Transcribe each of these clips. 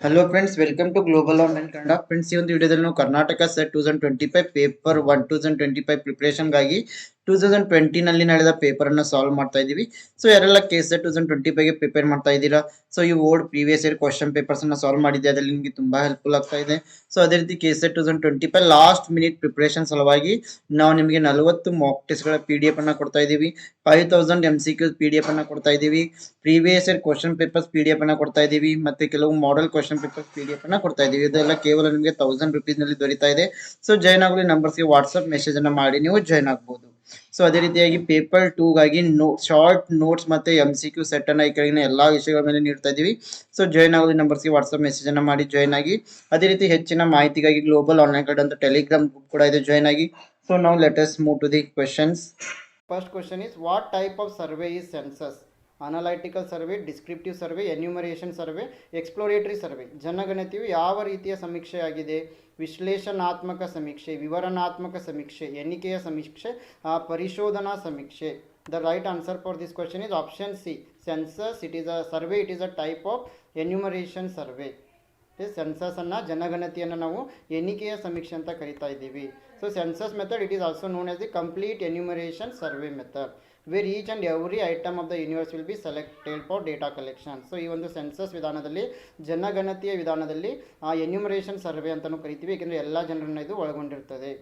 Hello friends welcome to global online Kannada friends ಈ ಒಂದು ವಿಡಿಯೋದಲ್ಲಿ ನಾವು Karnataka set two thousand twenty five paper one two thousand twenty five ಪ್ರಿಪ್ರೇಷನ್ಗಾಗಿ two thousand ಟ್ವೆಂಟಿನಲ್ಲಿ ನಡೆದ ಪೇಪರನ್ನು solve ಮಾಡ್ತಾ ಇದ್ದೀವಿ. ಸೊ ಯಾರೆಲ್ಲ ಕೇಸ್ ಟೂ ತೌಸಂಡ್ ಟ್ವೆಂಟಿ ಫೈವ್ಗೆ ಪ್ರಿಪೇರ್ ಮಾಡ್ತಾ ಇದ್ದೀರಾ? ಸೊ ಈ ಓಲ್ಡ್ ಪ್ರೀವಿಯಸ್ ಇಯರ್ ಕ್ವಶನ್ ಪೇಪರ್ಸನ್ನು ಸಾಲ್ವ್ ಮಾಡಿದ್ದೆ, ಅದರಲ್ಲಿ ನಿಮಗೆ ತುಂಬ ಹೆಲ್ಪ್ಫುಲ್ ಆಗ್ತಾ ಇದೆ. ಸೊ ಅದೇ ರೀತಿ KSET two thousand twenty five last minute preparation ಸಲುವಾಗಿ ನಾವು ನಿಮಗೆ ನಲವತ್ತು ಮಾಕ್ ಟೆಸ್ಟ್ಗಳ ಪಿ ಡಿ ಎಫ್ ಅನ್ನು ಕೊಡ್ತಾ ಇದ್ದೀವಿ. Five thousand M C Q P D F ಅನ್ನು ಕೊಡ್ತಾ ಇದ್ದೀವಿ. Previous year question papers P D F ಅನ್ನ ಕೊಡ್ತಾ ಇದ್ದೀವಿ. ಮತ್ತೆ ಕೆಲವು model question papers P D F ಅನ್ನ ಕೊಡ್ತಾ ಇದ್ದೀವಿ. ಇದೆಲ್ಲ ಕೇವಲ ನಿಮಗೆ ತೌಸಂಡ್ ರುಪೀಸ್ನಲ್ಲಿ ದೊರೀತಾ ಇದೆ. ಸೊ ಜಾಯ್ನ್ ಆಗಲಿ ನಂಬರ್ಸ್ಗೆ ವಾಟ್ಸ್ಆಪ್ ಮೆಸೇಜ್ ಅನ್ನ ಮಾಡಿ, ನೀವು ಜಾಯ್ನ್ ಆಗ್ಬೋದು. ಸೊ ಅದೇ ರೀತಿಯಾಗಿ ಪೇಪರ್ ಟೂಗಾಗಿ ನೋ ಶಾರ್ಟ್ ನೋಟ್ಸ್ ಮತ್ತೆ ಎಂ ಸಿ ಕ್ಯೂ ಸೆಟ್ ಅನ್ನ ಈ ಕೆಳಗಿನ ಎಲ್ಲಾ ವಿಷಯಗಳ ಮೇಲೆ ನೀಡ್ತಾ ಇದ್ದೀವಿ. ಸೊ ಜಾಯ್ನ್ ನಂಬರ್ಸ್ಗೆ ವಾಟ್ಸ್ಆಪ್ ಮೆಸೇಜ್ ಅನ್ನ ಮಾಡಿ ಜಾಯ್ನ್ ಆಗಿ. ಅದೇ ರೀತಿ ಹೆಚ್ಚಿನ ಮಾಹಿತಿಗಾಗಿ ಗ್ಲೋಬಲ್ ಆನ್ಲೈನ್ ಕಾರ್ಡ್ ಅಂತ ಟೆಲಿಗ್ರಾಮ್ ಗ್ರೂಪ್ ಕೂಡ ಇದೆ ಜಾಯ್ನ್ ಆಗಿ. ಸೊ ನಾವು let's move to the questions first question is what type of survey is census analytical survey descriptive survey enumeration survey exploratory survey ಜನಗಣತಿಯು ಯಾವ ರೀತಿಯ ಸಮೀಕ್ಷೆಯಾಗಿದೆ? ವಿಶ್ಲೇಷಣಾತ್ಮಕ ಸಮೀಕ್ಷೆ, ವಿವರಣಾತ್ಮಕ ಸಮೀಕ್ಷೆ, ಎಣಿಕೆಯ ಸಮೀಕ್ಷೆ ಪರಿಶೋಧನಾ ಸಮೀಕ್ಷೆ. The right answer for this question is option C census it is a survey it is a type of enumeration survey census ಅನ್ನ, ಜನಗಣತಿಯನ್ನು ನಾವು ಎಣಿಕೆಯ ಸಮೀಕ್ಷೆ ಅಂತ ಕರಿತಾ ಇದ್ದೀವಿ. So census method it is also known as the complete enumeration survey method where each and every item of the universe will be selected for data collection so ಈ ಒಂದು ಸೆನ್ಸಸ್ ವಿಧಾನದಲ್ಲಿ, ಜನಗಣತಿಯ ವಿಧಾನದಲ್ಲಿ ಎನ್ಯುಮರೇಷನ್ ಸರ್ವೆ ಅಂತಲೂ ಕರಿತೀವಿ, ಏಕೆಂದರೆ ಎಲ್ಲ ಜನರನ್ನ ಇದು ಒಳಗೊಂಡಿರ್ತದೆ.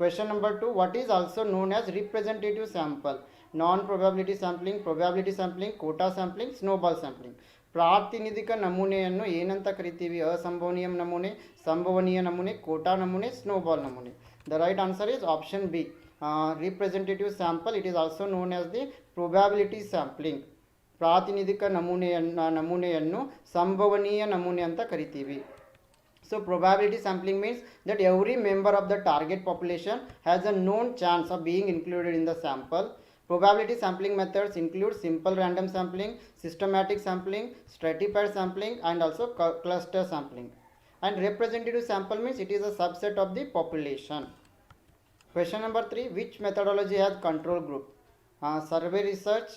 Question number two what is also known as representative sample non probability sampling probability sampling quota sampling snowball sampling ಪ್ರಾತಿನಿಧಿಕ ನಮೂನೆಯನ್ನು ಏನಂತ ಕರಿತೀವಿ? ಅಸಂಭವನೀಯ ನಮೂನೆ, ಸಂಭವನೀಯ ನಮೂನೆ ಕೋಟಾ ನಮೂನೆ ಸ್ನೋಬಾಲ್ ನಮೂನೆ. The right answer is option B Representative sample it is also known as the probability sampling ಪ್ರಾತಿನಿಧಿಕ ನಮೂನೆಯನ್ನು ನಮೂನೆಯನ್ನು ಸಂಭವನೀಯ ನಮೂನೆ ಅಂತ ಕರಿತೀವಿ So probability sampling means that every member of the target population has a known chance of being included in the sample. Probability sampling methods include simple random sampling, systematic sampling, stratified sampling and also cu- cluster sampling. And representative sample means it is a subset of the population. Question number 3 Which methodology has control group? Uh, research research,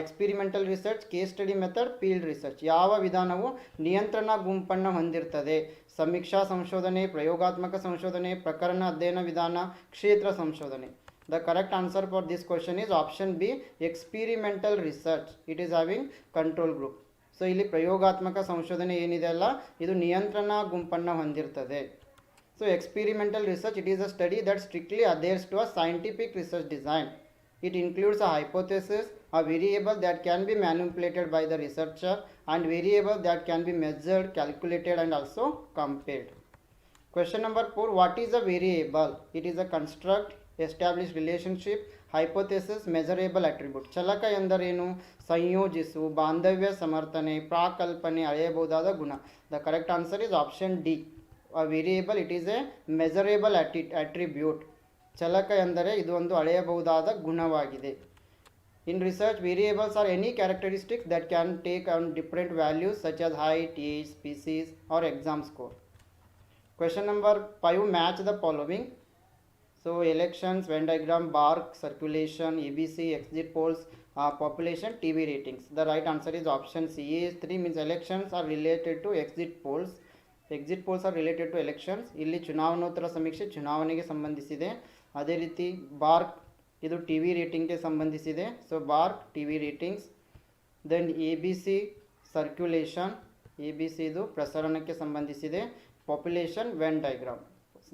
experimental research case study method field research ಯಾವ ವಿಧಾನವು ನಿಯಂತ್ರಣ ಗುಂಪನ್ನು ಹೊಂದಿರ್ತದೆ? ಸಮೀಕ್ಷಾ ಸಂಶೋಧನೆ ಪ್ರಯೋಗಾತ್ಮಕ ಸಂಶೋಧನೆ ಪ್ರಕರಣ ಅಧ್ಯಯನ ವಿಧಾನ ಕ್ಷೇತ್ರ ಸಂಶೋಧನೆ. The correct answer for this question is option B experimental research it is having control group so ಇಲ್ಲಿ ಪ್ರಯೋಗಾತ್ಮಕ ಸಂಶೋಧನೆ ಏನಿದೆ ಅಲ್ಲ? ಇದು ನಿಯಂತ್ರಣ ಗುಂಪನ್ನು ಹೊಂದಿರ್ತದೆ. So experimental research it is a study that strictly adheres to a scientific research design. It includes a hypothesis, a variable that can be manipulated by the researcher, and variable that can be measured, calculated, and also compared. Question number 4 What is a variable? It is a construct, established relationship, hypothesis, measurable attribute. ಚಲಕ ಎಂದರೇನು ಸಂಯೋಜಿಸು ಬಾಂಧವ್ಯ ಸಮರ್ಥನೆ ಪ್ರಾಕಲ್ಪನೆ ಅಳೆಯಬಹುದಾದ ಗುಣ the correct answer is option D variable it is a measurable ಅಟಿ attribute ಚಲಕ ಎಂದರೆ ಇದು ಒಂದು ಅಳೆಯಬಹುದಾದ ಗುಣವಾಗಿದೆ. In research variables are any characteristics that can take on different values such as height age species or exam score question number five match the following so elections venn diagram BARC circulation A B C exit polls population T V ratings the right answer is option C A three means elections are related to exit polls exit polls are related to elections ಇಲ್ಲಿ ಚುನಾವಣೋತ್ತರ ಸಮೀಕ್ಷೆ ಚುನಾವಣೆಗೆ ಸಂಬಂಧಿಸಿದೆ. ಅದೇ ರೀತಿ bark ಇದು T V ರೇಟಿಂಗ್ಗೆ ಸಂಬಂಧಿಸಿದೆ. So BARC T V ratings then A B C circulation A B C ಇದು ಪ್ರಸರಣಕ್ಕೆ ಸಂಬಂಧಿಸಿದೆ. ಪಾಪ್ಯುಲೇಷನ್ ವೆನ್ ಡೈಗ್ರಾಮ್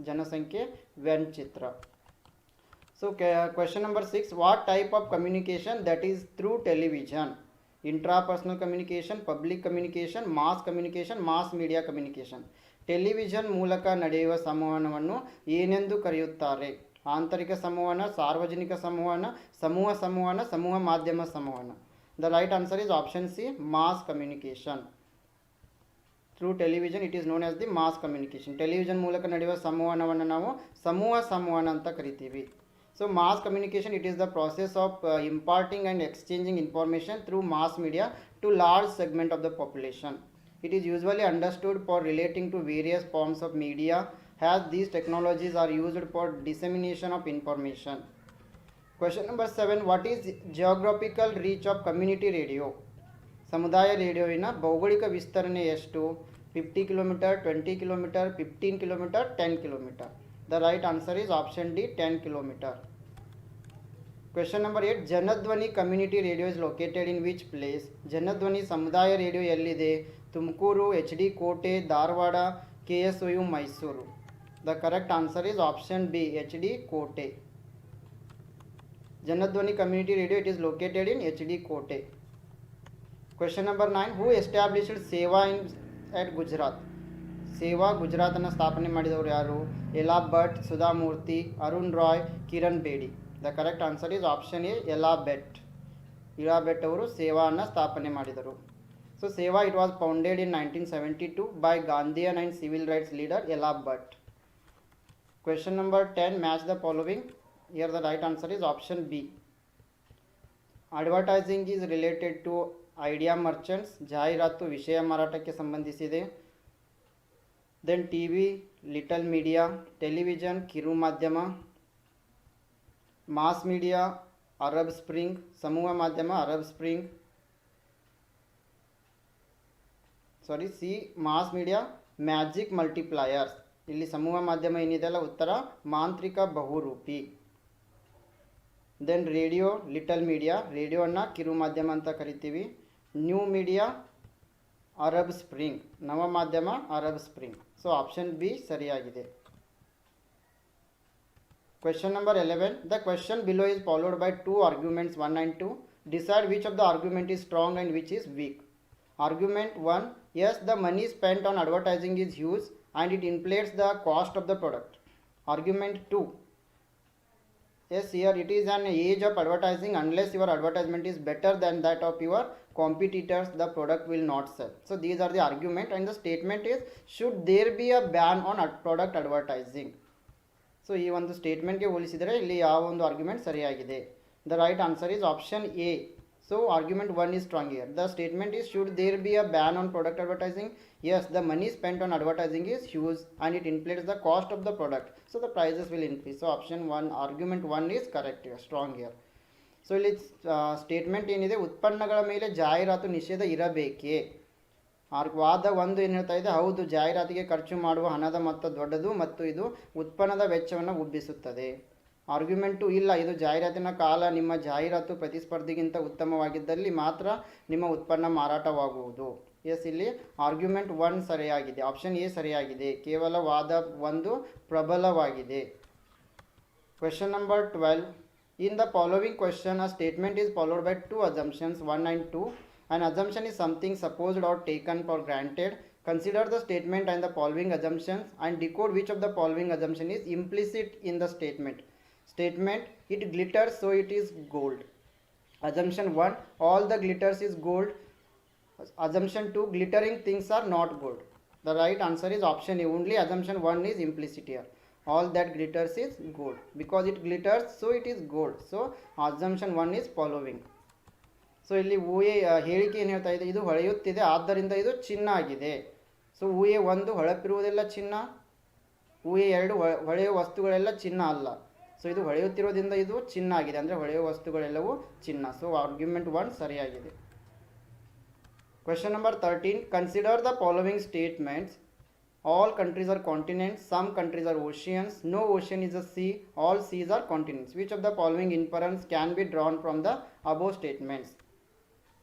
ಜನಸಂಖ್ಯೆ when Chitra. So question number six what type of communication that is through television intrapersonal communication public communication mass communication mass media communication television ಮೂಲಕ ನಡೆಯುವ ಸಂವಹನವನ್ನು ಏನೆಂದು ಕರೆಯುತ್ತಾರೆ? ಆಂತರಿಕ ಸಂವಹನ, ಸಾರ್ವಜನಿಕ ಸಂವಹನ, ಸಮೂಹ ಸಂವಹನ, ಸಮೂಹ ಮಾಧ್ಯಮ ಸಂವಹನ. The right answer is option C mass communication through television it is known as the mass communication television ಮೂಲಕ ನಡೆಯುವ ಸಂವಹನವನ್ನು ನಾವು ಸಮೂಹ ಸಂವಹನ ಅಂತ ಕರಿತೀವಿ. So mass communication it is the process of imparting and exchanging information through mass media to large segment of the population it is usually understood for relating to various forms of media has these technologies are used for dissemination of information question number seven what is geographical reach of community radio ಸಮುದಾಯ ರೇಡಿಯೋವಿನ ಭೌಗೋಳಿಕ ವಿಸ್ತರಣೆ ಎಷ್ಟು 50 kilometer, 20 kilometer, 15 kilometer, 10 kilometer. The right answer is option D 10 kilometer. Question number 8 Janadwani community radio is located in which place? Janadhwani ಸಮುದಾಯ radio ಎಲ್ಲಿದೆ? Tumakuru H D Kote Dharwad K S O U Mysuru the correct answer is option B H D Kote Janadhwani community radio it is located in H D Kote question number nine who established ಸೇವಾ ಗುಜರಾತನ್ನು ಸ್ಥಾಪನೆ ಮಾಡಿದವರು ಯಾರು? Ela Bhatt Sudha Murthy Arun Roy, Kiran Bedi. The correct answer is option A Ela Bhatt Ila Bhatt ಅವರು ಸೇವಾನ ಸ್ಥಾಪನೆ ಮಾಡಿದರು. So ಸೇವಾ it was founded in nineteen seventy two by Gandhian and civil rights leader Ela Bhatt. Question number ten match the following here the right answer is option B advertising is related to idea merchants ಜಾಹೀರಾತು ವಿಷಯ ಮಾರಾಟಕ್ಕೆ ಸಂಬಂಧಿಸಿದೆ. Then T V little media television ಕಿರು ಮಾಧ್ಯಮ mass media Arab spring ಸಮೂಹ ಮಾಧ್ಯಮ Arab spring sorry C mass media magic multipliers ಇಲ್ಲಿ ಸಮೂಹ ಮಾಧ್ಯಮ ಏನಿದೆ ಅಲ್ಲ ಉತ್ತರ ಮಾಂತ್ರಿಕ ಬಹುರೂಪಿ. ದೆನ್ ರೇಡಿಯೋ ಲಿಟಲ್ ಮೀಡಿಯಾ ರೇಡಿಯೋನ ಕಿರು ಮಾಧ್ಯಮ ಅಂತ ಕರಿತೀವಿ. ನ್ಯೂ ಮೀಡಿಯಾ ಅರಬ್ ಸ್ಪ್ರಿಂಗ್ ನವ ಮಾಧ್ಯಮ Arab spring so option B ಸರಿಯಾಗಿದೆ question number eleven the question below is followed by two arguments one and two decide which of the argument is strong and which is weak. Argument 1, yes, the money spent on advertising is huge and it inflates the cost of the product. Argument 2, yes, here it is an age of advertising. Unless your advertisement is better than that of your competitors, the product will not sell. So these are the argument, and the statement is, should there be a ban on product advertising? So ಈ ಒಂದು ಸ್ಟೇಟ್ಮೆಂಟ್ಗೆ ಹೋಲಿಸಿದರೆ ಇಲ್ಲಿ ಯಾವ ಒಂದು argument ಸರಿಯಾಗಿದೆ? The right answer is option A so argument one is strong here the statement is should there be a ban on product advertising as the money spent on advertising is huge and it inflates the cost of the product so the prices will increase so option one argument one is correct here strong here so ಇಲ್ಲಿ statement ಏನಿದೆ? ಉತ್ಪನ್ನಗಳ ಮೇಲೆ ಜಾಹೀರಾತು ನಿಷೇಧ ಇರಬೇಕೇ? ವಾದ ಒಂದು ಏನು ಹೇಳ್ತಾ ಇದೆ? ಹೌದು, ಜಾಹೀರಾತಿಗೆ ಖರ್ಚು ಮಾಡುವ ಹಣದ ಮೊತ್ತ ದೊಡ್ಡದು ಮತ್ತು ಇದು ಉತ್ಪನ್ನದ ವೆಚ್ಚವನ್ನು ಉಬ್ಬಿಸುತ್ತದೆ. ಆರ್ಗ್ಯುಮೆಂಟು ಇಲ್ಲ. ಇದು ಜಾಹೀರಾತಿನ ಕಾಲ ನಿಮ್ಮ ಜಾಹೀರಾತು ಪ್ರತಿಸ್ಪರ್ಧಿಗಿಂತ ಉತ್ತಮವಾಗಿದ್ದಲ್ಲಿ ಮಾತ್ರ ನಿಮ್ಮ ಉತ್ಪನ್ನ ಮಾರಾಟವಾಗುವುದು. ಎಸ್ ಇಲ್ಲಿ ಆರ್ಗ್ಯುಮೆಂಟ್ ಒನ್ ಸರಿಯಾಗಿದೆ. ಆಪ್ಷನ್ ಎ ಸರಿಯಾಗಿದೆ. ಕೇವಲ ವಾದ ಒಂದು ಪ್ರಬಲವಾಗಿದೆ. Question number twelve In the following question, a statement is followed by two assumptions 1 and 2. An assumption is something supposed or taken for granted. Consider the statement and the following assumptions and decode which of the following assumption is implicit in the statement. Statement It glitters so it is gold. Assumption 1 All the glitters is gold. Assumption 2 Glittering things are not gold. The right answer is option A. Only assumption 1 is implicit here. All that glitters is gold. Because it glitters, so it is gold. So, assumption one is following. So ಇಲ್ಲಿ ಊಹೆ ಹೇಳಿಕೆ ಏನು ಹೇಳ್ತಾ ಇದೆ? ಇದು ಹೊಳೆಯುತ್ತಿದೆ, ಆದ್ದರಿಂದ ಇದು ಚಿನ್ನ ಆಗಿದೆ. ಸೊ ಊಹೆ ಒಂದು, ಹೊಳಪಿರುವುದೆಲ್ಲ ಚಿನ್ನ? ಊಹೆ ಎರಡು ಹೊಳೆಯ ವಸ್ತುಗಳೆಲ್ಲ ಚಿನ್ನ ಅಲ್ಲ. ಸೊ ಇದು ಹೊಳೆಯುತ್ತಿರೋದ್ರಿಂದ ಇದು ಚಿನ್ನ ಆಗಿದೆ. ಅಂದರೆ, ಹೊಳೆಯುವ ವಸ್ತುಗಳೆಲ್ಲವೂ ಚಿನ್ನ. ಸೊ ಆರ್ಗ್ಯುಮೆಂಟ್ ಒನ್ ಸರಿಯಾಗಿದೆ. Question number thirteen consider the following statements all countries are continents some countries are oceans no ocean is a sea all seas are continents which of the following inference can be drawn from the above statements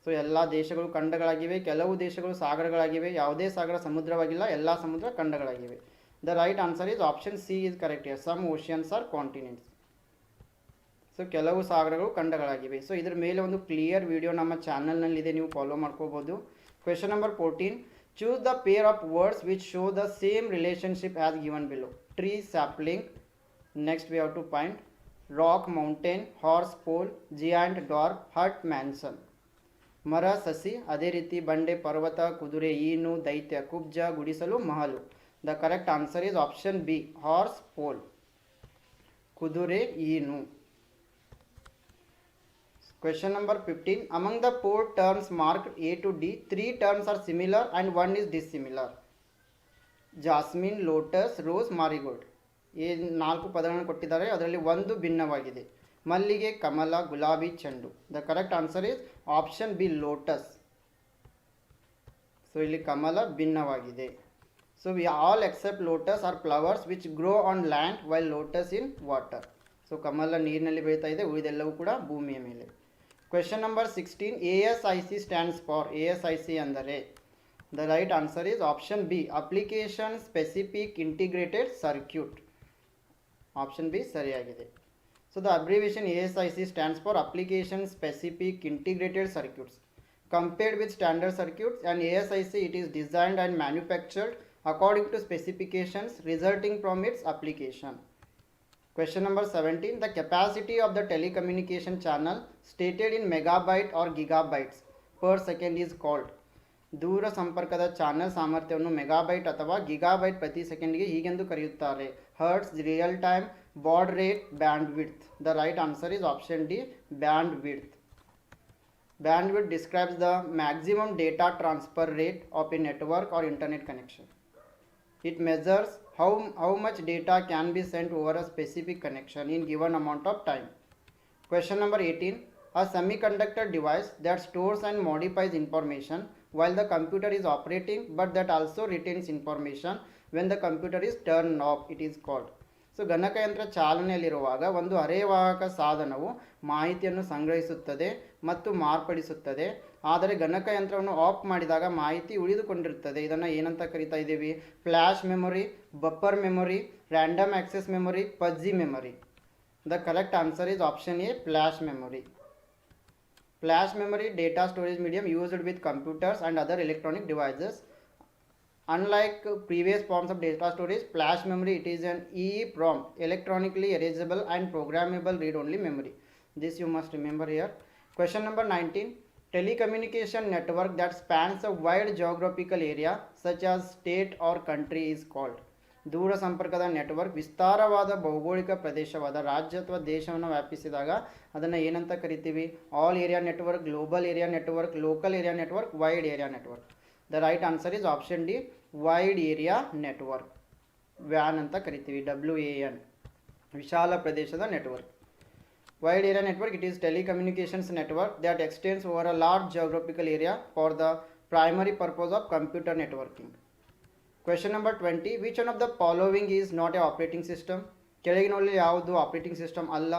so ಎಲ್ಲ ದೇಶಗಳು ಖಂಡಗಳಾಗಿವೆ, ಕೆಲವು ದೇಶಗಳು ಸಾಗರಗಳಾಗಿವೆ, ಯಾವುದೇ ಸಾಗರ ಸಮುದ್ರವಾಗಿಲ್ಲ, ಎಲ್ಲ ಸಮುದ್ರ ಖಂಡಗಳಾಗಿವೆ. The right answer is option C is correct here some oceans are continents so ಕೆಲವು ಸಾಗರಗಳು ಖಂಡಗಳಾಗಿವೆ. ಸೊ ಇದರ ಮೇಲೆ ಒಂದು ಕ್ಲಿಯರ್ ವಿಡಿಯೋ ನಮ್ಮ ಚಾನಲ್ನಲ್ಲಿದೆ ನೀವು ಫಾಲೋ ಮಾಡ್ಕೋಬೋದು. Question number fourteen choose the pair of words which show the same relationship as given below tree sapling next we have to point rock mountain horse foal giant dwarf hut mansion ಮರ ಸಸಿ ಅದೇ ರೀತಿ ಬಂಡೆ ಪರ್ವತ ಕುದುರೆ ಈನು ದೈತ್ಯ ಕುಬ್ಜ ಗುಡಿಸಲು ಮಹಲು the correct answer is option B horse foal ಕುದುರೆ ಈನು Question number 15. Among the four terms marked A to D, three terms are similar and one is dissimilar. Jasmine lotus rose marigold ಈ ನಾಲ್ಕು ಪದಗಳನ್ನು ಕೊಟ್ಟಿದ್ದಾರೆ. ಅದರಲ್ಲಿ ಒಂದು ಭಿನ್ನವಾಗಿದೆ. ಮಲ್ಲಿಗೆ ಕಮಲ ಗುಲಾಬಿ ಚೆಂಡು. The correct answer is option B lotus so ಇಲ್ಲಿ ಕಮಲ ಭಿನ್ನವಾಗಿದೆ. So we all except lotus are flowers which grow on land while lotus in water so ಕಮಲ ನೀರಿನಲ್ಲಿ ಬೆಳೀತಾ ಇದೆ. ಉಳಿದೆಲ್ಲವೂ ಕೂಡ ಭೂಮಿಯ ಮೇಲೆ. Question number sixteen A S I C stands for A S I C ಅಂದರೆ the right answer is option B application specific integrated circuit option B ಸರಿಯಾಗಿದೆ so the abbreviation A S I C stands for application specific integrated circuits compared with standard circuits and ASIC it is designed and manufactured according to specifications resulting from its application. Question number 17 The capacity of the telecommunication channel stated in megabyte or gigabytes per second is called ದೂರ ಸಂಪರ್ಕದ channel ಸಾಮರ್ಥ್ಯವನ್ನು megabyte ಅಥವಾ gigabyte ಪ್ರತಿ ಸೆಕೆಂಡ್ಗೆ ಹೀಗೆಂದು ಕರೆಯುತ್ತಾರೆ hertz real time baud rate bandwidth the right answer is option D bandwidth Bandwidth describes the maximum data transfer rate of a network or internet connection. It measures how, how much data can be sent over a specific connection in given amount of time. Question number 18. A semiconductor device that stores and modifies information while the computer is operating but that also retains information when the computer is turned off it is called. So ಗಣಕಯಂತ್ರ ಚಾಲನೆಯಲ್ಲಿರುವಾಗ ಒಂದು ಅರೆವಾಹಕ ಸಾಧನವು ಮಾಹಿತಿಯನ್ನು ಸಂಗ್ರಹಿಸುತ್ತದೆ ಮತ್ತು ಮಾರ್ಪಡಿಸುತ್ತದೆ ಆದರೆ ಗಣಕಯಂತ್ರವನ್ನು of ಮಾಡಿದಾಗ ಮಾಹಿತಿ ಉಳಿದುಕೊಂಡಿರುತ್ತದೆ ಇದನ್ನು ಏನಂತ ಕರಿತಾ ಇದ್ದೀವಿ flash memory buffer memory, random access memory, fuzzy memory. The correct answer is option A, flash memory. Flash memory data storage medium used with computers and other electronic devices. Unlike previous forms of data storage, flash memory it is an EEPROM, electronically erasable and programmable read-only memory. This you must remember here. Question number 19. Telecommunication network that spans a wide geographical area such as state or country is called. ದೂರ ಸಂಪರ್ಕದ network ವಿಸ್ತಾರವಾದ ಭೌಗೋಳಿಕ ಪ್ರದೇಶವಾದ ರಾಜ್ಯ ಅಥವಾ ದೇಶವನ್ನು ವ್ಯಾಪಿಸಿದಾಗ ಅದನ್ನು ಏನಂತ ಕರಿತೀವಿ all area network global area network local area network wide area network the right answer is option D wide area network van ಅಂತ ಕರಿತೀವಿ ಡಬ್ಲ್ಯೂ ಎ ಎನ್ ವಿಶಾಲ ಪ್ರದೇಶದ network wide area network it is telecommunications network that extends over a large geographical area for the primary purpose of computer networking question number twenty which one of the following is not a operating system ಕೆಳಗಿನಲ್ಲಿ ಯಾವುದು operating system ಅಲ್ಲ?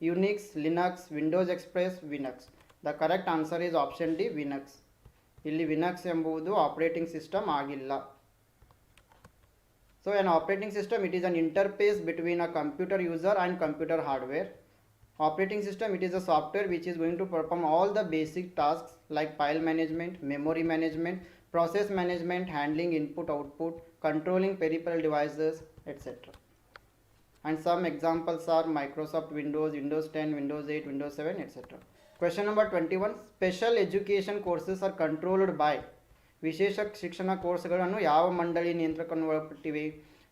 Unix Linux Windows express Winux the correct answer is option D Winux ಇಲ್ಲಿ Winux ಎಂಬುದು operating system ಆಗಿಲ್ಲ. So an operating system it is an interface between a computer user and computer hardware operating system it is a software which is going to perform all the basic tasks like file management memory management process management handling input output controlling peripheral devices etc and some examples are microsoft windows windows 10 windows 8 windows 7 etc question number 21 special education courses are controlled by ವಿಶೇಷ ಶಿಕ್ಷಣ ಕೋರ್ಸ್ಗಳನ್ನು ಯಾವ ಮಂಡಳಿ ನಿಯಂತ್ರಕವನ್ನು ಒಳಪಟ್ಟಿವೆ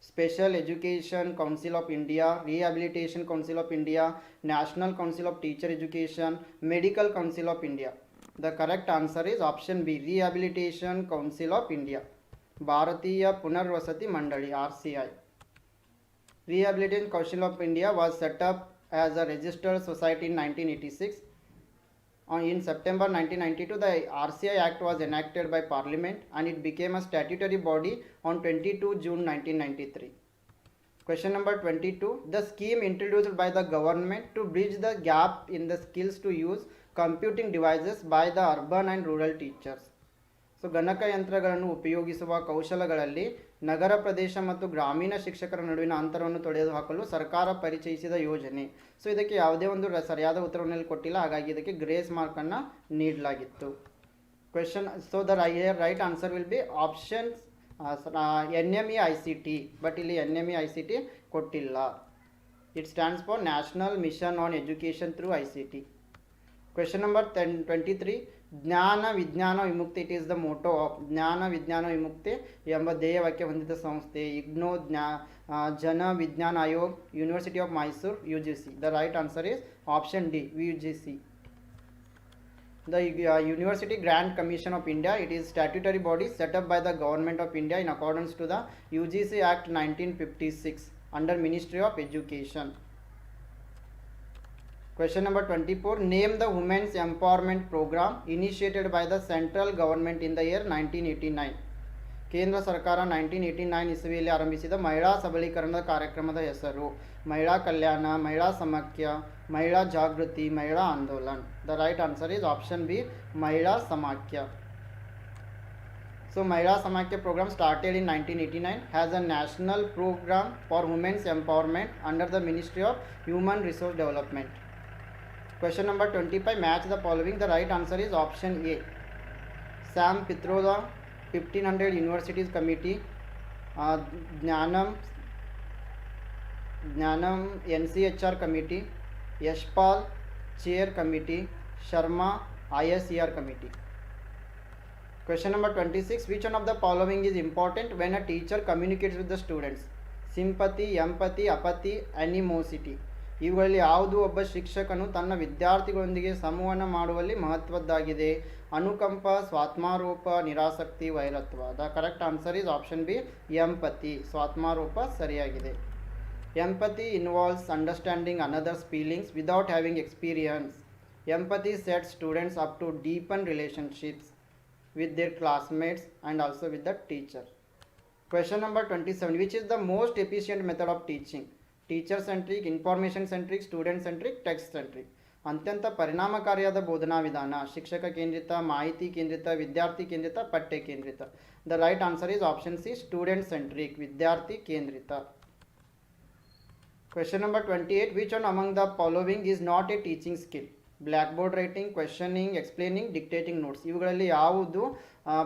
special education council of India rehabilitation council of India national council of teacher education medical council of India The correct answer is option B Rehabilitation Council of India, Bharatiya Punarvasati Mandali RCI. Rehabilitation Council of India was set up as a registered society in 1986. Uh, in September 1992, the RCI Act was enacted by Parliament and it became a statutory body on 22 June 1993. Question number 22. The scheme introduced by the government to bridge the gap in the skills to use computing devices by the urban and rural teachers so ಗಣಕಯಂತ್ರಗಳನ್ನು ಉಪಯೋಗಿಸುವ ಕೌಶಲಗಳಲ್ಲಿ ನಗರ ಪ್ರದೇಶ ಮತ್ತು ಗ್ರಾಮೀಣ ಶಿಕ್ಷಕರ ನಡುವಿನ ಅಂತರವನ್ನು ತೊಡೆದು ಹಾಕಲು ಸರ್ಕಾರ ಪರಿಚಯಿಸಿದ ಯೋಜನೆ ಸೊ ಇದಕ್ಕೆ ಯಾವುದೇ ಒಂದು ಸರಿಯಾದ ಉತ್ತರವನ್ನು ಕೊಟ್ಟಿಲ್ಲ ಹಾಗಾಗಿ ಇದಕ್ಕೆ ಗ್ರೇಸ್ ಮಾರ್ಕನ್ನು ನೀಡಲಾಗಿತ್ತು question so the Rai right answer will be options N M E I C T but ಇಲ್ಲಿ N M E I C T ಕೊಟ್ಟಿಲ್ಲ. It stands for national mission on education through I C T question number ten twenty three ಜ್ಞಾನ ವಿಜ್ಞಾನ ವಿಮುಕ್ತಿ it is the motto of ಜ್ಞಾನ ವಿಜ್ಞಾನ ವಿಮುಕ್ತಿ ಎಂಬ ಧ್ಯೇಯವಾಕ್ಯ ಹೊಂದಿದ ಸಂಸ್ಥೆ ಇಗ್ನೋ ಜ್ಞಾ ಆ, ಜನ ವಿಜ್ಞಾನ Aayog university of Mysuru U G C the right answer is option D U G C The uh, University Grant Commission of India, it is statutory body set up by the Government of India in accordance to the UGC Act 1956 under Ministry of Education. Question number 24 Name the Women's Empowerment Program initiated by the central government in the year 1989. ಕೇಂದ್ರ ಸರ್ಕಾರ nineteen eighty nine ಇಸವಿಯಲ್ಲಿ ಆರಂಭಿಸಿದ ಮಹಿಳಾ ಸಬಲೀಕರಣದ ಕಾರ್ಯಕ್ರಮದ ಹೆಸರು ಮಹಿಳಾ ಕಲ್ಯಾಣ ಮಹಿಳಾ ಸಮಾಖ್ಯ ಮಹಿಳಾ ಜಾಗೃತಿ ಮಹಿಳಾ ಆಂದೋಲನ್ the right answer is option B Mahila Samakhya So Mahila Samakya program started in 1989 has a national program for women's empowerment under the Ministry of Human Resource Development. Question number 25 match the following. The right answer is option A. Sam Pitroda, 1500 Universities Committee, uh, Jnanam, Jnanam NCHR Committee, Yashpal Chair Committee, Sharma ISER Committee. Question number 26 Which one of the following is important when a teacher communicates with the students? Sympathy, empathy, apathy, animosity. ಇವುಗಳಲ್ಲಿ ಯಾವುದೂ ಒಬ್ಬ ಶಿಕ್ಷಕನು ತನ್ನ ವಿದ್ಯಾರ್ಥಿಗಳೊಂದಿಗೆ ಸಂವಹನ ಮಾಡುವಲ್ಲಿ ಮಹತ್ವದ್ದಾಗಿದೆ. ಅನುಕಂಪ, ಸ್ವಾತ್ಮಾರೂಪ, ನಿರಾಸಕ್ತಿ ವೈರತ್ವ the correct answer is option B empathy ಸ್ವಾತ್ಮಾರೂಪ ಸರಿಯಾಗಿದೆ. Empathy involves understanding another's feelings without having experience empathy set students up to deepen relationships with classmates and also with the teacher question number twenty 27 which is the most efficient method of teaching? Teacher centric information centric student centric text centric ಅತ್ಯಂತ ಪರಿಣಾಮಕಾರಿಯಾದ ಬೋಧನಾ ವಿಧಾನ, ಶಿಕ್ಷಕ ಕೇಂದ್ರಿತ, ಮಾಹಿತಿ ಕೇಂದ್ರಿತ, ವಿದ್ಯಾರ್ಥಿ ಕೇಂದ್ರಿತ, ಪಠ್ಯ ಕೇಂದ್ರಿತ. The right answer is option C student centric ವಿದ್ಯಾರ್ಥಿ ಕೇಂದ್ರಿತ. Question number twenty 28 which one among the following is not a teaching skill blackboard writing questioning explaining dictating notes ಇವುಗಳಲ್ಲಿ ಯಾವುದು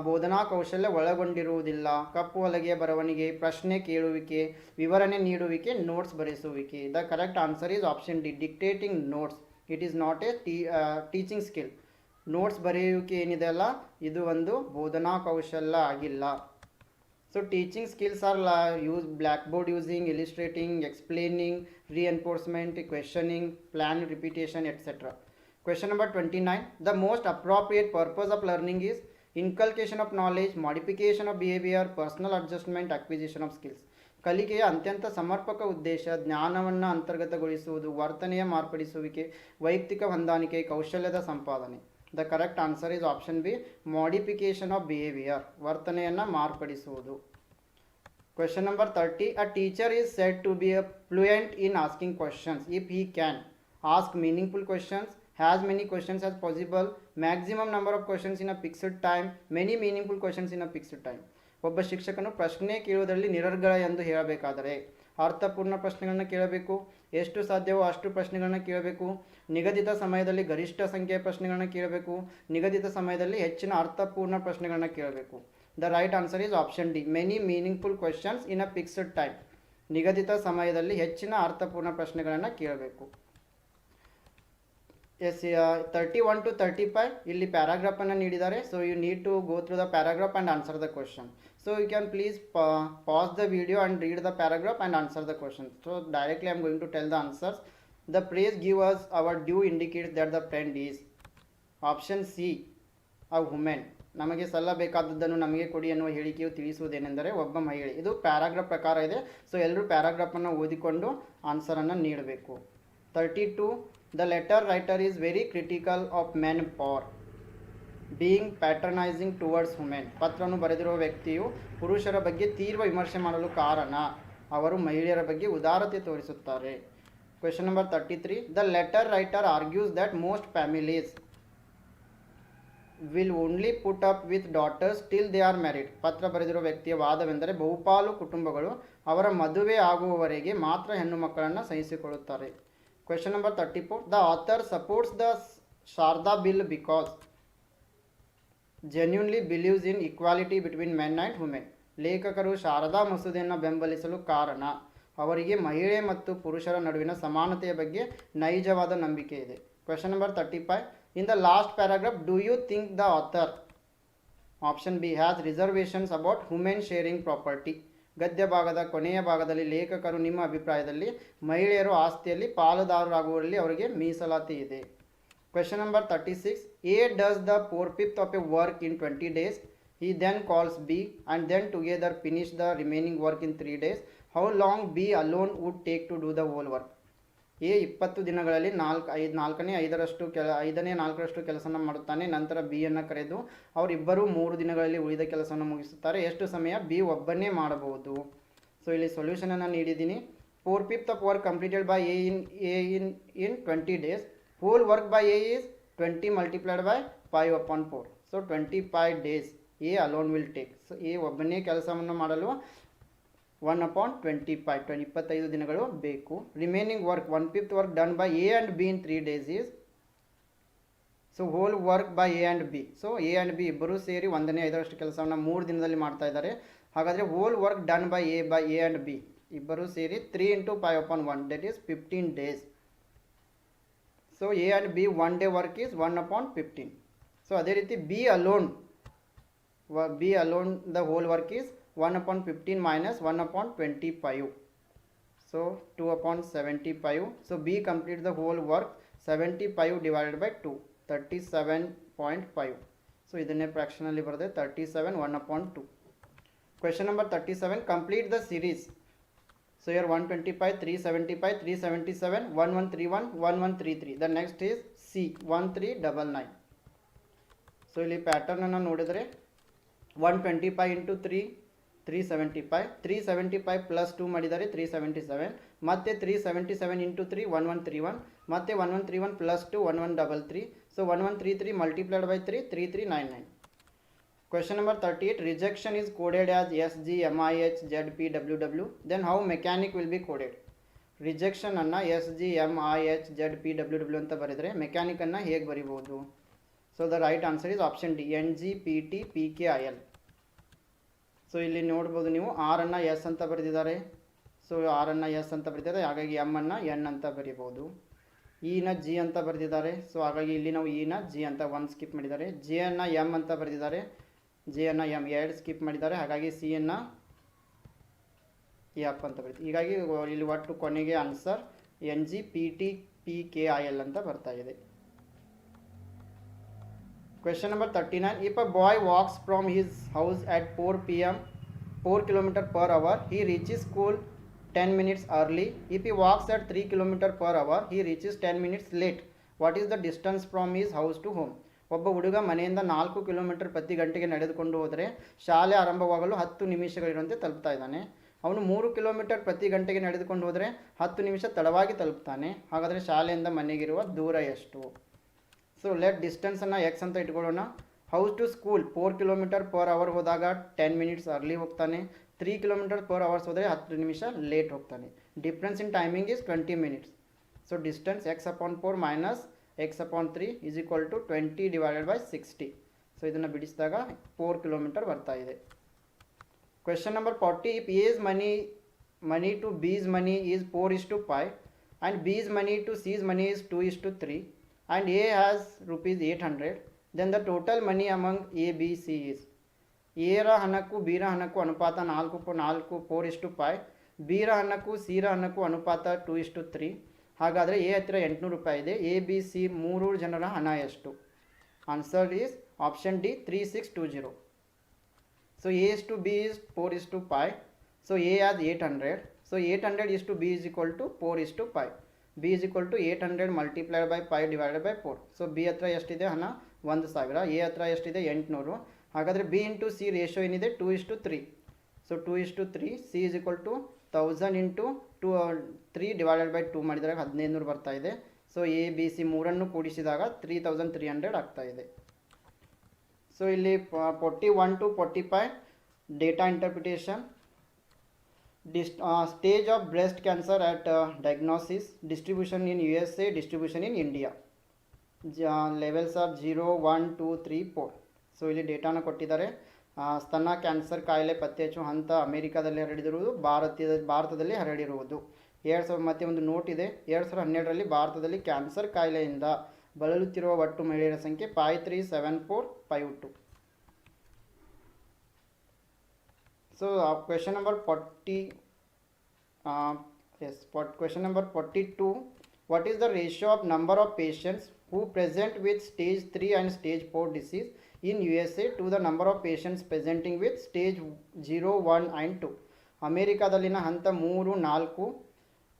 ಬೋಧನಾ ಕೌಶಲ್ಯ ಒಳಗೊಂಡಿರುವುದಿಲ್ಲ. ಕಪ್ಪು ಒಲಗೆಯ ಬರವಣಿಗೆ, ಪ್ರಶ್ನೆ ಕೇಳುವಿಕೆ, ವಿವರಣೆ ನೀಡುವಿಕೆ notes ಬರೆಸುವಿಕೆ. The correct answer is option D dictating notes it is not a teaching skill notes ಬರೆಯುವಿಕೆ ಏನಿದೆ ಅಲ್ಲ? ಇದು ಒಂದು ಬೋಧನಾ ಕೌಶಲ್ಯ ಆಗಿಲ್ಲ. So teaching skills are law use blackboard using illustrating explaining reinforcement questioning plan repetition et cetera question number twenty nine the most appropriate purpose of learning is inculcation of knowledge, modification of behaviour personal adjustment acquisition of skills ಕಲಿಕೆಯ ಅತ್ಯಂತ ಸಮರ್ಪಕ ಉದ್ದೇಶ ಜ್ಞಾನವನ್ನು ಅಂತರ್ಗತಗೊಳಿಸುವುದು ವರ್ತನೆಯ ಮಾರ್ಪಡಿಸುವಿಕೆ ವೈಯಕ್ತಿಕ ಹೊಂದಾಣಿಕೆ ಕೌಶಲ್ಯದ ಸಂಪಾದನೆ. The correct answer is option B modification of behaviour ವರ್ತನೆಯನ್ನು ಮಾರ್ಪಡಿಸುವುದು. Question number thirty a teacher is said to be a fluent in asking questions if he can ask meaningful questions has many questions as possible, maximum number of questions in a fixed time, many meaningful questions in a fixed time. ಒಬ್ಬ ಶಿಕ್ಷಕನು ಪ್ರಶ್ನೆ ಕೇಳುವುದರಲ್ಲಿ ನಿರರ್ಗಳ ಎಂದು ಹೇಳಬೇಕಾದರೆ ಅರ್ಥಪೂರ್ಣ ಪ್ರಶ್ನೆಗಳನ್ನು ಕೇಳಬೇಕು ಎಷ್ಟು ಸಾಧ್ಯವೋ ಅಷ್ಟು ಪ್ರಶ್ನೆಗಳನ್ನು ಕೇಳಬೇಕು ನಿಗದಿತ ಸಮಯದಲ್ಲಿ ಗರಿಷ್ಠ ಸಂಖ್ಯೆಯ ಪ್ರಶ್ನೆಗಳನ್ನು ಕೇಳಬೇಕು ನಿಗದಿತ ಸಮಯದಲ್ಲಿ ಹೆಚ್ಚಿನ ಅರ್ಥಪೂರ್ಣ ಪ್ರಶ್ನೆಗಳನ್ನು ಕೇಳಬೇಕು. The right answer is option D many meaningful questions in a fixed time ನಿಗದಿತ ಸಮಯದಲ್ಲಿ ಹೆಚ್ಚಿನ ಅರ್ಥಪೂರ್ಣ ಪ್ರಶ್ನೆಗಳನ್ನು ಕೇಳಬೇಕು. S thirty one to thirty five ಇಲ್ಲಿ ಪ್ಯಾರಾಗ್ರಾಫನ್ನು ನೀಡಿದ್ದಾರೆ. So you need to go through the paragraph and answer the question so you can please pause the video and read the paragraph and answer the question so directly I am going to tell the answers the phrase give us our due indicate that the friend is option C a women ನಮಗೆ ಸಲ್ಲಬೇಕಾದದ್ದನ್ನು ನಮಗೆ ಕೊಡಿ ಎನ್ನುವ ಹೇಳಿಕೆಯು ತಿಳಿಸುವುದೇನೆಂದರೆ ಒಬ್ಬ ಮಹಿಳೆ. ಇದು paragraph ಪ್ರಕಾರ ಇದೆ. ಸೊ ಎಲ್ಲರೂ ಪ್ಯಾರಾಗ್ರಾಫನ್ನು ಓದಿಕೊಂಡು ಆನ್ಸರನ್ನು ನೀಡಬೇಕು. Thirty two letter writer is very critical of men power being patronising towards women ಪತ್ರವನ್ನು ಬರೆದಿರುವ ವ್ಯಕ್ತಿಯು ಪುರುಷರ ಬಗ್ಗೆ ತೀವ್ರ ವಿಮರ್ಶೆ ಮಾಡಲು ಕಾರಣ. ಅವರು ಮಹಿಳೆಯರ ಬಗ್ಗೆ ಉದಾರತೆ ತೋರಿಸುತ್ತಾರೆ. Question number thirty three the letter writer argues that most families will only put up with daughters till they are married ಪತ್ರ ಬರೆದಿರುವ ವ್ಯಕ್ತಿಯ ವಾದವೆಂದರೆ ಬಹುಪಾಲು ಕುಟುಂಬಗಳು ಅವರ ಮದುವೆ ಆಗುವವರೆಗೆ ಮಾತ್ರ ಹೆಣ್ಣು ಮಕ್ಕಳನ್ನು ಸಹಿಸಿಕೊಳ್ಳುತ್ತಾರೆ. Number thirty four the author supports the Sharada bill because genuinely believes in equality between men and women ಲೇಖಕರು ಶಾರದಾ ಮಸೂದೆಯನ್ನು ಬೆಂಬಲಿಸಲು ಕಾರಣ, ಅವರಿಗೆ ಮಹಿಳೆ ಮತ್ತು ಪುರುಷರ ನಡುವಿನ ಸಮಾನತೆಯ ಬಗ್ಗೆ ನೈಜವಾದ ನಂಬಿಕೆ ಇದೆ. Question number thirty five in the last paragraph do you think the author option B has reservations about women sharing property ಗದ್ಯ ಭಾಗದ ಕೊನೆಯ ಭಾಗದಲ್ಲಿ ಲೇಖಕರು ನಿಮ್ಮ ಅಭಿಪ್ರಾಯದಲ್ಲಿ ಮಹಿಳೆಯರು ಆಸ್ತಿಯಲ್ಲಿ ಪಾಲುದಾರರಾಗುವಲ್ಲಿ ಅವರಿಗೆ ಮೀಸಲಾತಿ ಇದೆ. Question number thirty six A does the four fifth of a work in twenty days he then calls B and then together finish the remaining work in 3 days how long B alone would take to do the whole work? A ಇಪ್ಪತ್ತು ದಿನಗಳಲ್ಲಿ ನಾಲ್ಕು, ಐದು, ನಾಲ್ಕನೇ, ಐದರಷ್ಟು ಕೆಲ, ಐದನೇ, ನಾಲ್ಕರಷ್ಟು ಕೆಲಸನ ಮಾಡುತ್ತಾನೆ. ನಂತರ ಬಿಯನ್ನು ಕರೆದು ಅವರಿಬ್ಬರು ಮೂರು ದಿನಗಳಲ್ಲಿ ಉಳಿದ ಕೆಲಸವನ್ನು ಮುಗಿಸುತ್ತಾರೆ. ಎಷ್ಟು ಸಮಯ? ಬಿ ಒಬ್ಬನೇ ಮಾಡಬಹುದು. ಸೊ ಇಲ್ಲಿ ಸೊಲ್ಯೂಷನನ್ನು ನೀಡಿದ್ದೀನಿ. Four fifth of work completed by A in A in in twenty days whole work by A is twenty multiplied by five upon four so twenty five days A alone will take so A ಒಬ್ಬನೇ ಕೆಲಸವನ್ನು ಮಾಡಲು one upon twenty five twenty ಇಪ್ಪತ್ತೈದು ದಿನಗಳು ಬೇಕು. Remaining work one fifth work done by A and B in three days is so whole work by A and B so A and B ಇಬ್ಬರೂ ಸೇರಿ ಒಂದನೇ, ಐದರಷ್ಟು ಕೆಲಸವನ್ನು ಮೂರು ದಿನದಲ್ಲಿ ಮಾಡ್ತಾ ಇದ್ದಾರೆ. ಹಾಗಾದರೆ whole work done by A by A and B ಇಬ್ಬರೂ ಸೇರಿ three into five upon one day is fifteen days so A and B one day work is one upon fifteen so ಅದೇ ರೀತಿ B alone B alone the whole work is one upon fifteen minus one upon twenty five so two upon seventy five so B complete the whole work seventy five divided by two thirty seven point five so ಇದನ್ನೇ ಫ್ರಾಕ್ಷನಲ್ಲಿ ಬರುತ್ತೆ thirty seven one upon two question number thirty seven complete the series So here 125, 375, 377, 1131, 1133. The next is C 1399. So ಇಲ್ಲಿ ಪ್ಯಾಟರ್ನನ್ನು ನೋಡಿದರೆ one twenty five into three three seventy five three seventy five plus two ಮಾಡಿದ್ದಾರೆ three seventy seven ಮತ್ತು three seventy seven into three one one three one ಮತ್ತು one one three one plus two one one double three so one one three three multiplied by three three three nine nine question number thirty eight rejection is coded 38 S G M I H Z P W W then how mechanic will be rejection ರಿಜೆಕ್ಷನನ್ನು S G M I H Z P W W ಅಂತ ಬರೆದರೆ ಮೆಕ್ಯಾನಿಕನ್ನು ಹೇಗೆ ಬರಿಬೋದು? So the right answer is option D N G P T P K I L so ಇಲ್ಲಿ ನೋಡ್ಬೋದು ನೀವು ಆರನ್ನು S ಅಂತ ಬರೆದಿದ್ದಾರೆ. ಸೊ ಆರನ್ನು ಎಸ್ ಅಂತ ಬರೆದಿದ್ದಾರೆ. ಹಾಗಾಗಿ ಎಂ ಅನ್ನು ಎನ್ ಅಂತ ಬರಿಬೋದು ಇನ ಜಿ ಅಂತ ಬರೆದಿದ್ದಾರೆ. ಸೊ ಹಾಗಾಗಿ ಇಲ್ಲಿ ನಾವು ಇನ, ಜಿ ಅಂತ ಒನ್ ಸ್ಕಿಪ್ ಮಾಡಿದ್ದಾರೆ. ಜಿ ಅನ್ನು ಎಂ ಅಂತ ಬರೆದಿದ್ದಾರೆ. ಜೆ ಅನ್ನು ಎಂ ಎರಡು ಸ್ಕಿಪ್ ಮಾಡಿದ್ದಾರೆ. ಹಾಗಾಗಿ ಸಿ ಅನ್ನು ಎಫ್ ಅಂತ ಬರೀತೀವಿ ಹೀಗಾಗಿ, ಇಲ್ಲಿ ಒಟ್ಟು ಕೊನೆಗೆ answer N G P T P K I L ಅಂತ ಬರ್ತಾ ಇದೆ. Question number 39. If a boy walks from his house at 4 pm, 4 km per hour, he reaches school 10 minutes early. If he walks at 3 km per hour, he reaches 10 minutes late. What is the distance from his house to home? ಒಬ್ಬ ಹುಡುಗ ಮನೆಯಿಂದ ನಾಲ್ಕು kilometre ಪ್ರತಿ ಗಂಟೆಗೆ ನಡೆದುಕೊಂಡು ಹೋದರೆ ಶಾಲೆ ಆರಂಭವಾಗಲು ಹತ್ತು ನಿಮಿಷಗಳಿರುವಂತೆ ತಲುಪ್ತಾ ಇದ್ದಾನೆ ಅವನು ಮೂರು ಕಿಲೋಮೀಟರ್ ಪ್ರತಿ ಗಂಟೆಗೆ ನಡೆದುಕೊಂಡು ಹೋದರೆ ಹತ್ತು ನಿಮಿಷ ತಡವಾಗಿ ತಲುಪ್ತಾನೆ ಹಾಗಾದರೆ ಶಾಲೆಯಿಂದ ಮನೆಗಿರುವ ದೂರ ಎಷ್ಟು ಸೊ ಲೆಟ್ ಡಿಸ್ಟೆನ್ಸನ್ನು ಎಕ್ಸ್ ಅಂತ ಇಟ್ಕೊಳ್ಳೋಣ. House to school four kilometre per hour ಹೋದಾಗ ಟೆನ್ ಮಿನಿಟ್ಸ್ ಅರ್ಲಿ ಹೋಗ್ತಾನೆ. ತ್ರೀ ಕಿಲೋಮೀಟರ್ ಪರ್ ಅವರ್ಸ್ ಹೋದರೆ ಹತ್ತು ನಿಮಿಷ ಲೇಟ್ ಹೋಗ್ತಾನೆ. Difference in timing is twenty minutes so distance X upon four minus X upon three is equal to twenty divided by sixty so ಇದನ್ನು ಬಿಡಿಸಿದಾಗ four kilometre ಬರ್ತಾ ಇದೆ. Question number forty if is money money to B's money is four is to five and B's money to C's money is two is to three and A has rupees 800 then the total money among A, B, C is ಎರ ಹಣಕ್ಕೂ ಬೀರ ಹಣಕ್ಕೂ ಅನುಪಾತ ನಾಲ್ಕು ಪು ನಾಲ್ಕು four ಇಷ್ಟು five ಬೀರ ಹಣಕ್ಕೂ ಸಿರ ಹಣಕ್ಕೂ ಅನುಪಾತ to ಇಷ್ಟು three ಹಾಗಾದರೆ ಎ ಹತ್ತಿರ ಎಂಟುನೂರು ರೂಪಾಯಿ ಇದೆ ಎ ಬಿ ಸಿ ಮೂರು ಜನರ ಹಣ ಎಷ್ಟು answer is option D three six two zero so A is to B is four is to five so A as eight hundred so eight hundred is to B is equal to four is to five B is equal to eight hundred multiplied by five divided by four so B ಹತ್ರ ಎಷ್ಟಿದೆ ಹಣ? ಒಂದು ಸಾವಿರ. A ಹತ್ರ ಎಷ್ಟಿದೆ? ಎಂಟುನೂರು. ಹಾಗಾದರೆ B into C ratio ಏನಿದೆ? Two is to three so two is to three C is equal to thousand into two three divided by two ಮಾಡಿದಾಗ ಹದಿನೈದು ನೂರು ಬರ್ತಾ ಇದೆ. ಸೊ ಎ ಬಿ ಸಿ ಮೂರನ್ನು ಕೂಡಿಸಿದಾಗ ತ್ರೀ ತೌಸಂಡ್ ತ್ರೀ ಹಂಡ್ರೆಡ್ ಆಗ್ತಾ ಇದೆ. ಸೊ ಇಲ್ಲಿ forty one to forty five data interpretation Dist- uh, stage of breast uh, diagnosis distribution in usa distribution in india. Ja- levels are 0 1 2 3 4 so ಇಲ್ಲಿ ಡೇಟಾನ ಕೊಟ್ಟಿದ್ದಾರೆ. ಸ್ತನ cancer ಕಾಯಿಲೆ ಪತ್ತೆ ಹಚ್ಚುವ ಹಂತ ಅಮೆರಿಕಾದಲ್ಲಿ ಹರಡಿರುವುದು ಭಾರತೀಯ ಭಾರತದಲ್ಲಿ ಹರಡಿರುವುದು. ಎರಡು ಸಾವಿರ ಮತ್ತೆ ಒಂದು ನೋಟ್ ಇದೆ. ಎರಡು ಸಾವಿರದ ಹನ್ನೆರಡರಲ್ಲಿ ಭಾರತದಲ್ಲಿ ಕ್ಯಾನ್ಸರ್ ಕಾಯಿಲೆಯಿಂದ ಬಳಲುತ್ತಿರುವ ಒಟ್ಟು ಮಹಿಳೆಯರ ಸಂಖ್ಯೆ five three seven four five two. So question number forty S question number forty two what is the ratio of number of patients who present with stage three and stage four disease in U S A to the number of patients presenting with stage zero one and two ಅಮೇರಿಕಾದಲ್ಲಿನ ಅಂತ ಮೂರು, ನಾಲ್ಕು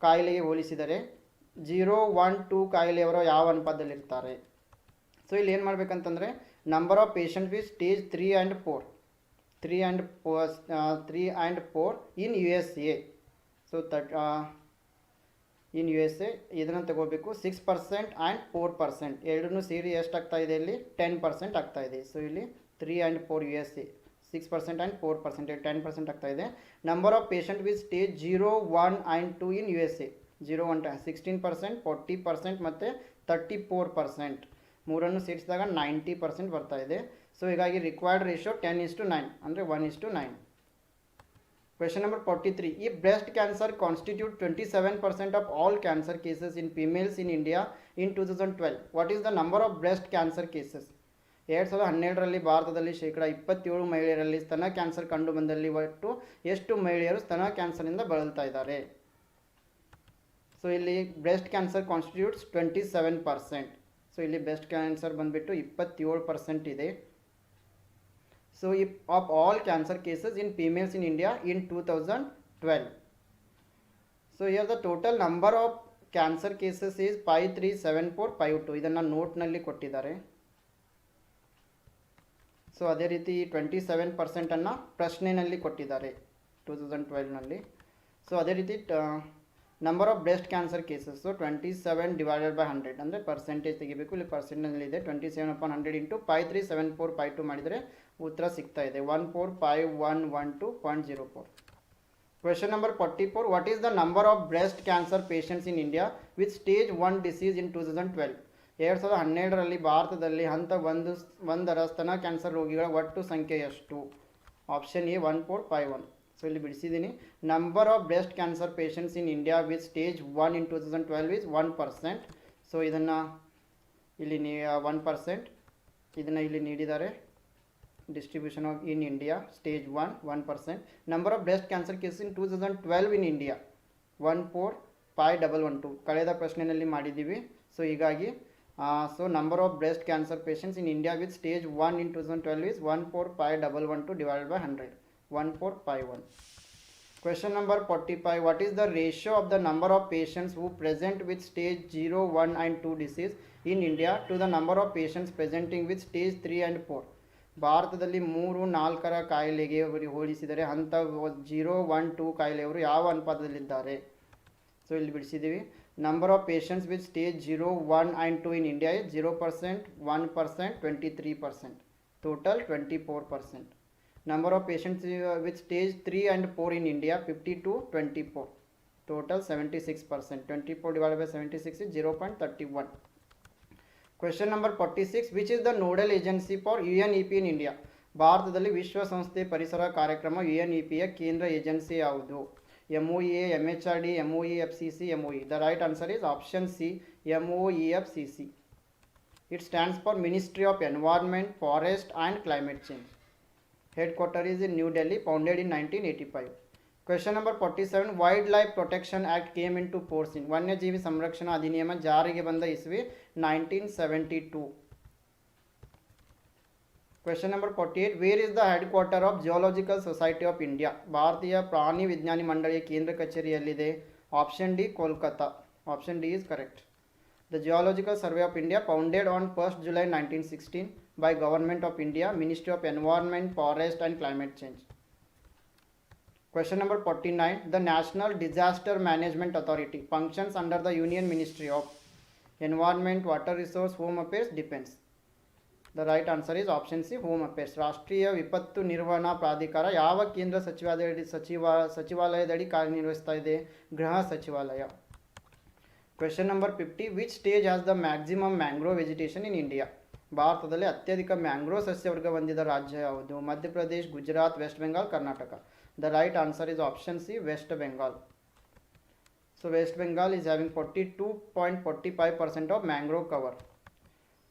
ಕಾಯಿಲೆಗೆ ಹೋಲಿಸಿದರೆ zero one two ಕಾಯಿಲೆಯವರು ಯಾವ ಅನುಪಾತದಲ್ಲಿರ್ತಾರೆ? So ಇಲ್ಲಿ ಏನು ಮಾಡಬೇಕಂತಂದರೆ number of patient with stage three and four three and three and four in U S A so that in U S A ಇದನ್ನು ತಗೋಬೇಕು six percent and four percent ಎರಡನ್ನೂ ಸೇರಿ ಎಷ್ಟು ಆಗ್ತಾ ಇದೆ ಇಲ್ಲಿ? ಟೆನ್ ಪರ್ಸೆಂಟ್ ಆಗ್ತಾ ಇದೆ. ಸೊ ಇಲ್ಲಿ three and four U S A six percent and four percent ten percent ಆಗ್ತಾ ಇದೆ. Number of patient with stage zero one and two in U S A zero one sixteen percent forty percent ಮತ್ತು thirty four percent ಮೂರನ್ನು ಸೇರಿಸಿದಾಗ ninety percent ಬರ್ತಾ ಇದೆ. So ಹೀಗಾಗಿ required ratio ten is to nine ಅಂದರೆ one is to nine question number forty three ಈ breast cancer constitute twenty seven percent of all cancer cases in females in India in two thousand twelve what is the number of breast cancer cases ಎರಡು ಸಾವಿರದ ಹನ್ನೆರಡರಲ್ಲಿ ಭಾರತದಲ್ಲಿ ಶೇಕಡ ಇಪ್ಪತ್ತೇಳು ಮಹಿಳೆಯರಲ್ಲಿ ಸ್ತನ cancer ಕಂಡು ಬಂದಲ್ಲಿ ಒಟ್ಟು ಎಷ್ಟು ಮಹಿಳೆಯರು ಸ್ತನ ಕ್ಯಾನ್ಸರ್ನಿಂದ ಬಳಲ್ತಾ ಇದ್ದಾರೆ? ಸೊ ಇಲ್ಲಿ breast cancer constitutes twenty seven percent so ಇಲ್ಲಿ ಬ್ರೆಸ್ಟ್ ಕ್ಯಾನ್ಸರ್ ಬಂದುಬಿಟ್ಟು ಇಪ್ಪತ್ತೇಳು ಪರ್ಸೆಂಟ್ ಇದೆ. So, if, of all cancer cases in females in india in 2012 so, here the total number of cancer cases is 53745 ಇದನ್ನು ನೋಟ್ನಲ್ಲಿ ಕೊಟ್ಟಿದ್ದಾರೆ. So ಅದೇ ರೀತಿ twenty seven ಪರ್ಸೆಂಟನ್ನು ಪ್ರಶ್ನೆಯಲ್ಲಿ ಕೊಟ್ಟಿದ್ದಾರೆ ಟೂ ತೌಸಂಡ್ ಟ್ವೆಲ್ವ್ನಲ್ಲಿ ಸೊ ಅದೇ ರೀತಿ number of breast cancer cases twenty seven divided by hundred ಅಂದರೆ ಪರ್ಸೆಂಟೇಜ್ ತೆಗಿಬೇಕು. ಇಲ್ಲಿ ಪರ್ಸೆಂಟೇಜ್ ಇದೆ twenty seven upon hundred into five three seven four five two ಮಾಡಿದರೆ ಉತ್ತರ ಸಿಗ್ತಾ ಇದೆ. One four five one one two point zero four question number forty four what is the number of breast cancer patients in India with stage one disease in two thousand twelve ಎರಡು ಸಾವಿರದ ಹನ್ನೆರಡರಲ್ಲಿ ಭಾರತದಲ್ಲಿ ಹಂತ ಒಂದು, ಒಂದರ ಸ್ತನ cancer ರೋಗಿಗಳ ಒಟ್ಟು ಸಂಖ್ಯೆ ಎಷ್ಟು? Option A one four five one so ಇಲ್ಲಿ ಬಿಡಿಸಿದ್ದೀನಿ. Number of breast cancer patients in India with stage one in two thousand twelve is one percent so ಇದನ್ನು ಇಲ್ಲಿ ಒನ್ ಪರ್ಸೆಂಟ್ ಇದನ್ನು ಇಲ್ಲಿ ನೀಡಿದ್ದಾರೆ. Distribution of in India stage 1 1% number of breast cancer cases in 2012 in India 14512 ಕಳೆದ ಪ್ರಶ್ನೆಯಲ್ಲಿ ಮಾಡಿದ್ದೀವಿ so ಹೀಗಾಗಿ so number of breast cancer patients in India with stage one in two thousand twelve is one four five double one two divided by hundred one four five one Question number 45. What is the ratio of the number of patients who present with stage 0, 1 and 2 disease in India to the number of patients presenting with stage 3 and 4? ಭಾರತದಲ್ಲಿ ಮೂರು ನಾಲ್ಕರ ಕಾಯಿಲೆಗೆ ಹೋಲಿಸಿದರೆ ಹಂತ zero one two ಕಾಯಿಲೆಯವರು ಯಾವ ಅನುಪಾತದಲ್ಲಿದ್ದಾರೆ? So ಇಲ್ಲಿ ಬಿಡಿಸಿದ್ದೀವಿ. Number of patients with stage zero one and two in India is zero percent one percent twenty three percent total twenty four percent number of patients with stage three and four in India fifty two twenty four total seventy six percent twenty four divide by seventy six zero point thirty one question number forty six which is the nodal agency for U N E P in India ಭಾರತದಲ್ಲಿ ವಿಶ್ವಸಂಸ್ಥೆ ಪರಿಸರ ಕಾರ್ಯಕ್ರಮ U N E ಪಿಯ ಕೇಂದ್ರ agency ಯಾವುದು? M O A M H R D M O E F C C M O E the right answer is option C M O E F C C it stands for ministry of environment forest and climate change headquarter is in New Delhi, founded in 1985. Question number 47. Wildlife Protection Act came into force. Forcing ವನ್ಯಜೀವಿ ಸಂರಕ್ಷಣಾ ಅಧಿನಿಯಮ ಜಾರಿಗೆ ಬಂದ ಇಸ್ವಿ Nineteen seventy two question number forty eight where is the headquarter of geological society of India ಭಾರತೀಯ ಪ್ರಾಣಿ ವಿಜ್ಞಾನಿ ಮಂಡಳಿಯ ಕೇಂದ್ರ ಕಚೇರಿಯಲ್ಲಿದೆ option D Kolkata option D is correct The Geological Survey of India, founded on 1st July 1916 by Government of India, Ministry of Environment, Forest and Climate Change. Question number 49. The National Disaster Management Authority functions under the Union Ministry of Environment, water resource home Affairs, Defense. The right answer is option C home Affairs. ರಾಷ್ಟ್ರೀಯ ವಿಪತ್ತು ನಿರ್ವಹಣಾ ಪ್ರಾಧಿಕಾರ ಯಾವ ಕೇಂದ್ರ ಸಚಿವಾಲಯದಡಿ ಸಚಿವ ಸಚಿವಾಲಯದಡಿ ಕಾರ್ಯನಿರ್ವಹಿಸ್ತಾ ಇದೆ? ಗೃಹ ಸಚಿವಾಲಯ. Question number fifty which stage has the maximum mangrove vegetation in India ಭಾರತದಲ್ಲಿ ಅತ್ಯಧಿಕ ಮ್ಯಾಂಗ್ರೋ ಸಸ್ಯವರ್ಗ ಹೊಂದಿದ ರಾಜ್ಯ ಯಾವುದು? Madhya Pradesh Gujarat West Bengal Karnataka the right answer is option C West Bengal So West Bengal is having 42.45 percent of mangrove cover.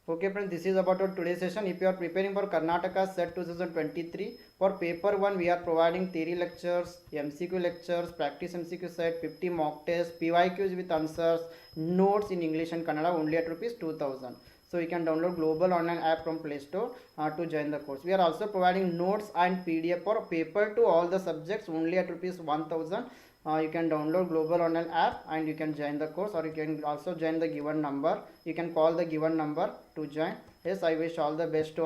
Okay friends, this is about our today's session. If you are preparing for Karnataka set 2023, for paper 1 we are providing theory lectures, MCQ lectures, practice MCQ set, 50 mock tests, PYQs with answers, notes in English and Kannada only at rupees 2000. So you can download global online app from Play Store uh, to join the course. We are also providing notes and PDF for paper to all the subjects only at rupees 1000 uh, you can download global online app and you can join the course or you can also join the given number. You can call the given number to join. Yes i wish all the best to